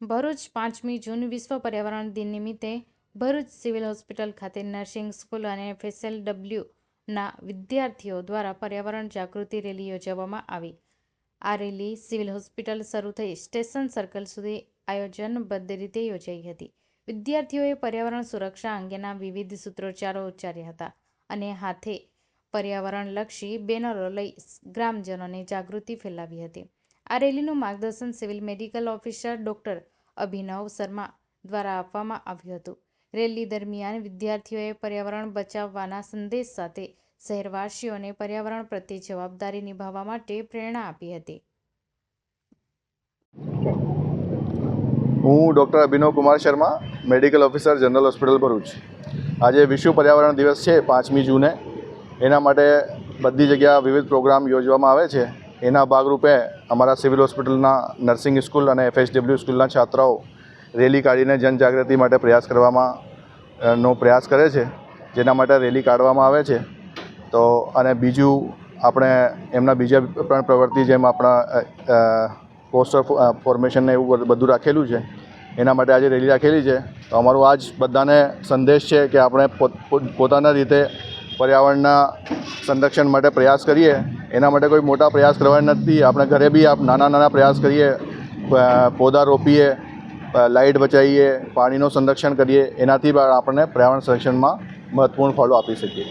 ભરૂચ પાંચમી જૂન વિશ્વ પર્યાવરણ દિન નિમિત્તે ભરૂચ સિવિલ હોસ્પિટલ ખાતે નર્સિંગ સ્કૂલ અને ફેસેલ ડબલ્યુના વિદ્યાર્થીઓ દ્વારા પર્યાવરણ જાગૃતિ રેલી યોજવામાં આવી. આ રેલી સિવિલ હોસ્પિટલ શરૂ થઈ સ્ટેશન સર્કલ સુધી આયોજનબદ્ધ રીતે યોજાઈ હતી. વિદ્યાર્થીઓએ પર્યાવરણ સુરક્ષા અંગેના વિવિધ સૂત્રોચ્ચારો ઉચ્ચાર્યા હતા અને હાથે પર્યાવરણલક્ષી બેનરો લઈ ગ્રામજનોને જાગૃતિ ફેલાવી હતી. આ રેલીનું માર્ગદર્શન civil medical officer doctor Abhinav Sharma દ્વારા આપવામાં આવ્યું હતું. રેલી દરમિયાન વિદ્યાર્થીઓએ પર્યાવરણ બચાવવાના સંદેશ સાથે શહેરવાસીઓને પર્યાવરણ પ્રત્યે જવાબદારી નિભાવવા માટે પ્રેરણા આપી હતી. હું doctor Abhinav Kumar Sharma, medical officer, general hospital Bharuch. આજે વિશ્વ પર્યાવરણ દિવસ છે પાંચમી જૂને. એના માટે બધી જગ્યા વિવિધ પ્રોગ્રામ યોજવામાં આવે છે. એના ભાગરૂપે અમારા સિવિલ હોસ્પિટલના નર્સિંગ સ્કૂલ અને એફએસડબલ્યુ સ્કૂલના છાત્રાઓ રેલી કાઢીને જનજાગૃતિ માટે પ્રયાસ કરવામાં નો પ્રયાસ કરે છે, જેના માટે રેલી કાઢવામાં આવે છે. તો, અને બીજું આપણે એમના બીજા પણ પ્રવૃત્તિ જેમ આપણા પોસ્ટર ફોર્મેશનને એવું બધું રાખેલું છે, એના માટે આજે રેલી રાખેલી છે. તો અમારું આજ બધાને સંદેશ છે કે આપણે પોત, પોત- પોતાના રીતે પર્યાવરણના સંરક્ષણ માટે પ્રયાસ કરીએ. એના માટે કોઈ મોટા પ્રયાસ કરવા નથી. આપણે ઘરે બી આપ નાના નાના પ્રયાસ કરીએ પોદા રોપીએ લાઇટ બચાવીએ, પાણીનું સંરક્ષણ કરીએ, એનાથી પણ આપણને પર્યાવરણ સંરક્ષણમાં મહત્વપૂર્ણ ફાળો આપી શકીએ.